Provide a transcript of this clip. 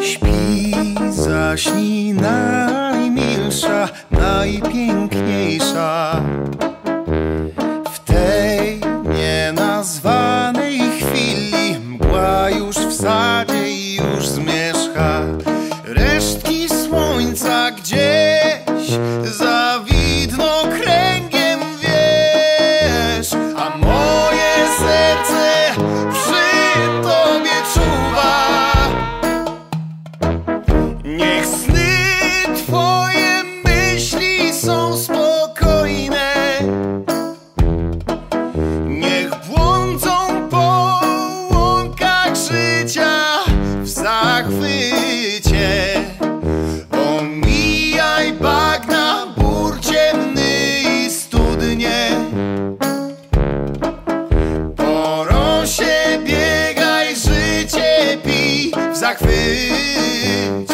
Śpi, zaśnij najmilsza, najpiękniejsza me.